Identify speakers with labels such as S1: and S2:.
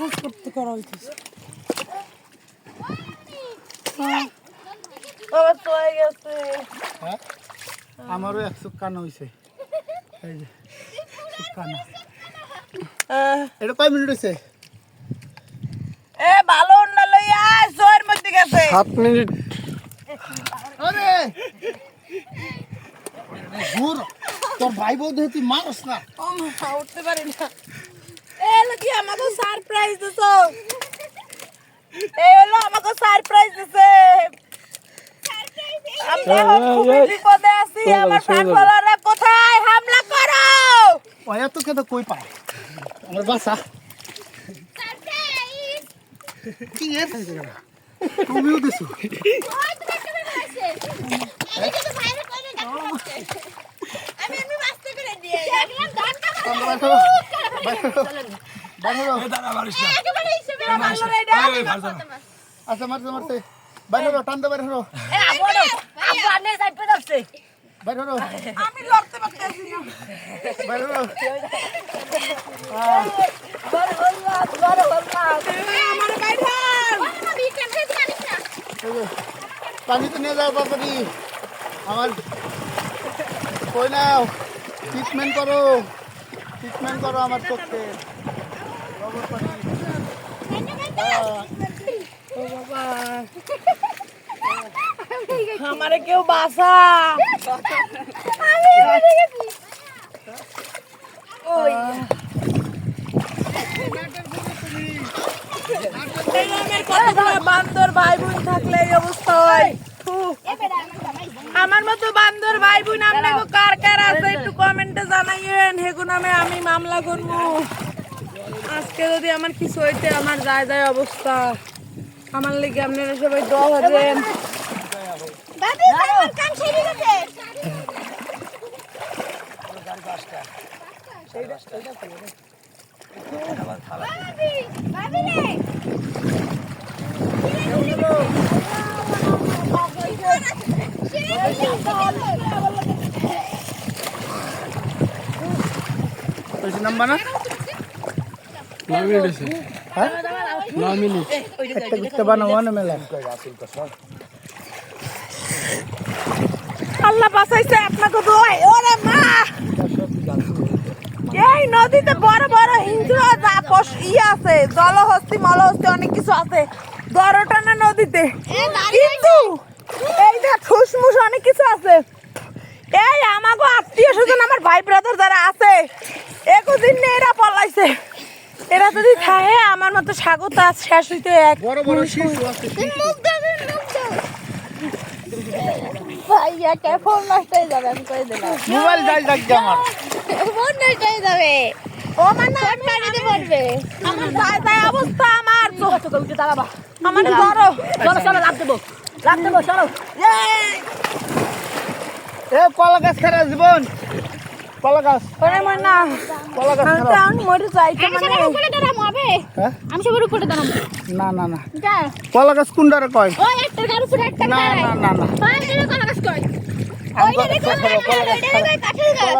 S1: Massage করতে করা হইতেছে
S2: হয়ে গেছে।
S3: হ্যাঁ? আমারও এক চুপ কান হয়েছে এই যে চুপ কানা এটা কয় মিনিট হয়েছে
S2: এ ভালো না লইয়া জয়ের মধ্যে গেছে।
S4: সাত মিনিট।
S3: আরে! দূর তোর ভাই বউ তুই মারস না।
S2: ও মা উঠতে পারি না। এ লোকি আমাকে সারপ্রাইজ দিছো? এ হলো আমাকে সারপ্রাইজ দিছে। আমি খুবই বিপদে আছি আমার কোথায়? হামলা করো!
S3: ওয়া তো কেন কই পায়? আমার বাসা। কি এর তুমিও দিছো।
S5: আমি আমি মাস্টার করে দিয়ে দেখলাম গানটা
S3: বাইরে
S5: একেবারে হিসেবে
S3: আচ্ছা মারতে মারতে বাইরে হলো টানতে বাইরে হলো।
S2: এ আপড়ো আপু আনে সাইড পে যাচ্ছে
S3: বাইরে হলো।
S2: আমি লড়তে পারতেছি না।
S3: বাইরে হলো।
S2: বড় হল্লা বড় হল্লা আমার বাইরে
S5: আমি ক্যামেরা দিয়ে আনিস না?
S3: এই যে, পানিতে নিয়ে যাও তাড়াতাড়ি আমার কই নাও ট্রিটমেন্ট করো। ট্রিটমেন্ট করো আমার পানি
S2: আমারে কেউ বাসা বান্দর ভাই বোন থাকলে এই অবস্থা হয়। আমার মতো বান্দর ভাই বোন আপনাকে কার কার আছে একটু কমেন্টে নামে আমি মামলা করব। আজকে যদি আমার কিছু হইতে আমার যায় যায় অবস্থা। আমার লেগে আপনারা সবাই দোয়া হবেন
S3: নাম্বার না? হ্যাঁ?
S4: নয় মিনিট
S3: একটা একটা বানাবো না মেলা।
S2: আল্লাহ বাঁচাইছে আপনাকে দোয়াই ওরে মা! এই নদীতে বড় বড় পশ- ই আছে জলহস্তি মলহস্তি অনেক কিছু আছে। দরটানা নদীতে। কিন্তু এই যে ঠুসমুস অনেক কিছু আছে। এই আমাগো আত্মীয় স্বজন আমার ভাই ব্রাদার যারা আছে একদিন নিয়ে এরা পলাইছে এরা যদি থাকে আমার মতো স্বাগত আজ শেষ হইতে এক
S3: বড় বড় শিশু আছে
S5: মুখ দাও মুখ দাও। ভাইয়া কে ফোন নষ্ট যাবে আমি কই দিলাম
S3: মোবাইল যাই যাক আমার।
S5: ফোন নষ্ট হয়ে যাবে।
S2: ও মানে
S5: ফোন পানিতে পড়বে।
S2: আমার অবস্থা আমার। চোখ চোখ উঠে দাঁড়াবা। আমার ধরো চলো চলো লাভ দেবো। লাভ দেবো চলো।
S3: এ কলা গাছ খারা জীবন। কলা গাছ।
S2: ওরে মন। না
S3: কলা গাছ
S2: আমি মরে
S5: আমি হবে?
S3: হ্যাঁ?
S5: আমি সবার উপরে দাঁড়াবো।
S3: না না না। কলা গাছ কোনটারে কয়?
S5: ওই একটা গাছ উপরে একটা
S3: না না না না।
S5: কলা গাছ কয়
S3: কলা গাছ
S5: খারাপ দেখো কাঠের গাছ